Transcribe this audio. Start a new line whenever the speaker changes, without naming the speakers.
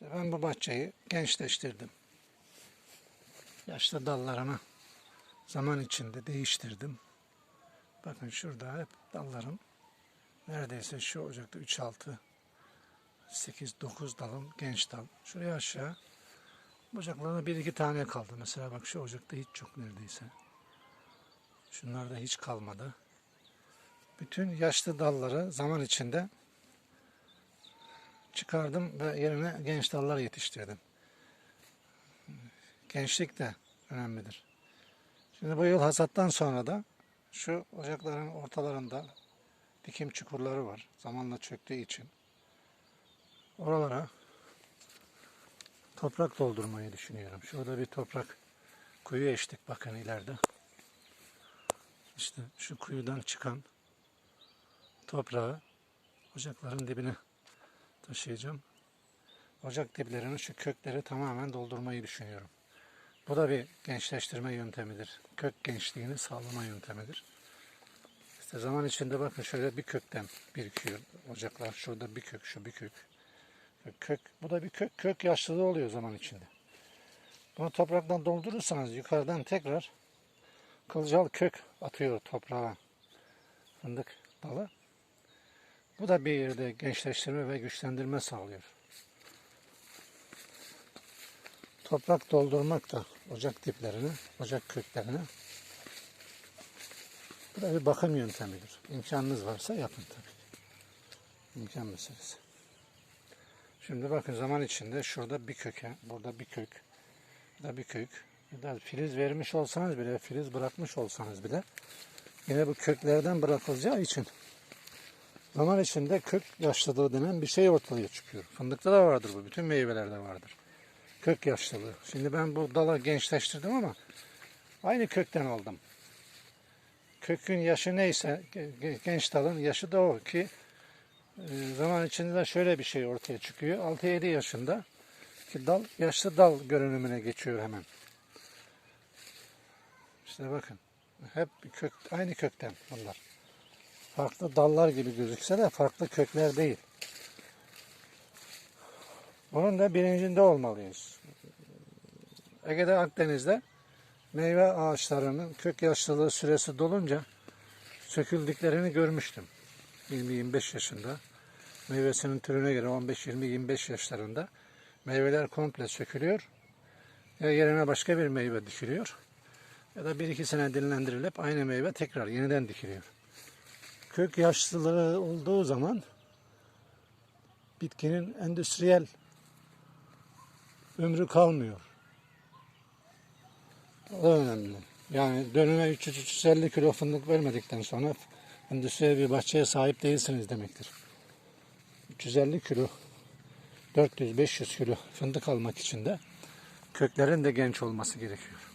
Ben bu bahçeyi gençleştirdim. Yaşlı dallarını zaman içinde değiştirdim. Bakın şurada hep dallarım neredeyse şu ocakta 3 6 8 9 dalım genç dal. Şuraya aşağı ocaklarda bir iki tane kaldı. Mesela bak şu ocakta hiç yok neredeyse. Şunlarda hiç kalmadı. Bütün yaşlı dalları zaman içinde çıkardım ve yerine genç dallar yetiştirdim. Gençlik de önemlidir. Şimdi bu yıl hasattan sonra da şu ocakların ortalarında dikim çukurları var. Zamanla çöktüğü için. Oralara toprak doldurmayı düşünüyorum. Şurada bir toprak kuyu eştik bakın ileride. İşte şu kuyudan çıkan toprağı ocakların dibine taşıyacağım. Ocak diplerini şu kökleri tamamen doldurmayı düşünüyorum. Bu da bir gençleştirme yöntemidir. Kök gençliğini sağlama yöntemidir. İşte zaman içinde bakın şöyle bir kökten birikiyor ocaklar. Şurada bir kök, şu bir kök. Kök, bu da bir kök, kök yaşlılığı oluyor zaman içinde. Bunu topraktan doldurursanız yukarıdan tekrar kılcal kök atıyor toprağa fındık dalı. Bu da bir yerde gençleştirme ve güçlendirme sağlıyor. Toprak doldurmak da ocak diplerini, ocak köklerini. Bu da bir bakım yöntemidir. İmkanınız varsa yapın tabii. İmkan meselesi. Şimdi bakın zaman içinde şurada bir köke, burada bir kök, burada bir kök. Ya da filiz vermiş olsanız bile, filiz bırakmış olsanız bile yine bu köklerden bırakılacağı için zaman içinde kök yaşlılığı denen bir şey ortaya çıkıyor. Fındıkta da vardır bu, bütün meyvelerde vardır. Kök yaşlılığı. Şimdi ben bu dala gençleştirdim ama aynı kökten aldım. Kökün yaşı neyse, ge- genç dalın yaşı da o ki e, zaman içinde de şöyle bir şey ortaya çıkıyor. 6-7 yaşında ki dal yaşlı dal görünümüne geçiyor hemen. İşte bakın. Hep kök aynı kökten bunlar. Farklı dallar gibi gözükse de farklı kökler değil. Bunun da bilincinde olmalıyız. Ege'de Akdeniz'de meyve ağaçlarının kök yaşlılığı süresi dolunca söküldüklerini görmüştüm. 20-25 yaşında. Meyvesinin türüne göre 15-20-25 yaşlarında meyveler komple sökülüyor. Ya yerine başka bir meyve dikiliyor. Ya da bir iki sene dinlendirilip aynı meyve tekrar yeniden dikiliyor. Kök yaşlılığı olduğu zaman bitkinin endüstriyel ömrü kalmıyor. O önemli. Yani dönüme 300-350 kilo fındık vermedikten sonra endüstriyel bir bahçeye sahip değilsiniz demektir. 350 kilo, 400-500 kilo fındık almak için de köklerin de genç olması gerekiyor.